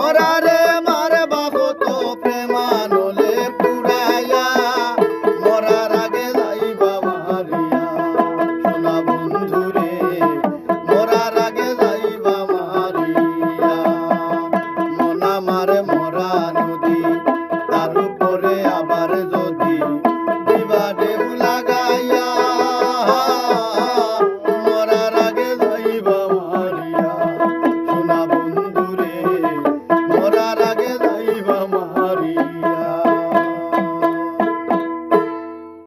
করার